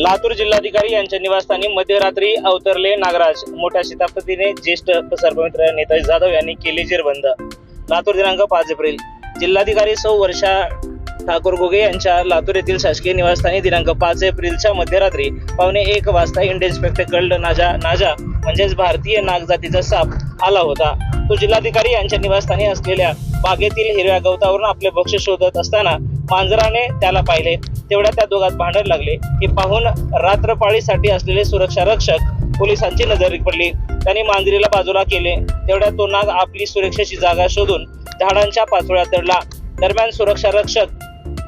लातूर जिल्हाधिकारी यांच्या निवासस्थानी मध्यरात्री अवतरले नागराज. मोठ्या शितापतीने ज्येष्ठ सर्पमित्र नेताजी जाधव यांनी केली जेरबंद. लातूर दिनांक पाच एप्रिल. जिल्हाधिकारी सौ वर्षा ठाकूर गोगे यांच्या लातूर येथील शासकीय निवासस्थानी दिनांक पाच एप्रिलच्या मध्यरात्री पावणे एक वाजता इंडियन स्पेक्टेकल्ड नाजा नाजा म्हणजेच भारतीय नागजातीचा साप आला होता. तो जिल्हाधिकारी यांच्या निवासस्थानी असलेल्या बागेतील हिरव्या गवतावरून आपले भक्ष शोधत असताना मांजराने त्याला पाहिले. तेवढ्या त्या दोघात भांडण लागले. हे पाहून रात्रपाळीसाठी असलेले सुरक्षा रक्षक पोलिसांची नजर पडली. त्यांनी मांजरीला बाजूला केले. तेवढ्या तो नाग आपली सुरक्षेची जागा शोधून झाडांच्या पाचोळ्यात दडला दरम्यान सुरक्षा रक्षक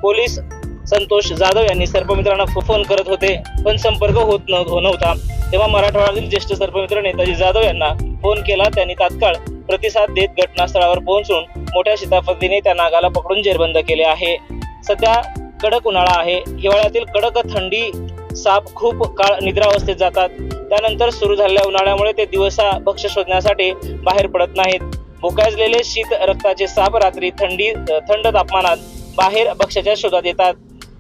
पोलीस संतोष जाधव यांनी सर्पमित्रांना फोन करत होते पण संपर्क होत नव्ह- नव्हता. तेव्हा मराठवाड्यातील ज्येष्ठ सर्पमित्र नेताजी जाधव यांना फोन केला. त्यांनी तात्काळ प्रतिसाद देत घटनास्थळावर पोहोचून मोठ्या शिताफतीने त्या नागाला पकडून जेरबंद केले आहे. सध्या कडक उन्हाळा आहे. हिवाळ्यातील कडक थंडी साप खूप काळ निद्रावस्थेत जातात. त्यानंतर सुरू झालेल्या उन्हाळ्यामुळे ते दिवसा भक्ष शोधण्यासाठी बाहेर पडत नाहीत. भुकाजलेले शीत रक्ताचे साप रात्री थंडी थंड तापमानात बाहेर भक्ष्याच्या शोधात येतात.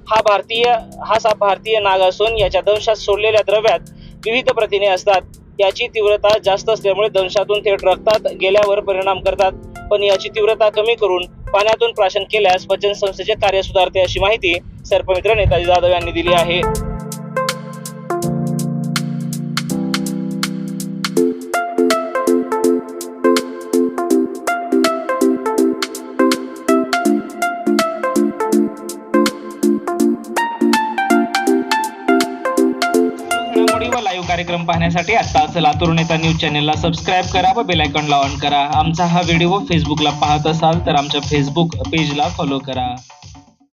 हा भारतीय हा साप भारतीय नाग असून याच्या दंशात सोडलेल्या द्रव्यात विविध प्रथिने असतात. याची तीव्रता जास्त असल्यामुळे दंशातून थेट रक्तात गेल्यावर परिणाम करतात. पण याची तीव्रता कमी करून पाण्यातून प्राशन केल्यास पचन संस्थेचे कार्य सुधारते अशी माहिती सर्पमित्र नेताजी जाधव यांनी दिली आहे. घडामोडी व लाईव्ह कार्यक्रम पाहण्यासाठी आत्ताच लातूर नेता न्यूज चॅनलला सबस्क्राईब करा व बेल ऑन करा. आमचा हा व्हिडिओ फेसबुकला पाहत असाल तर आमच्या फेसबुक पेजला फॉलो करा.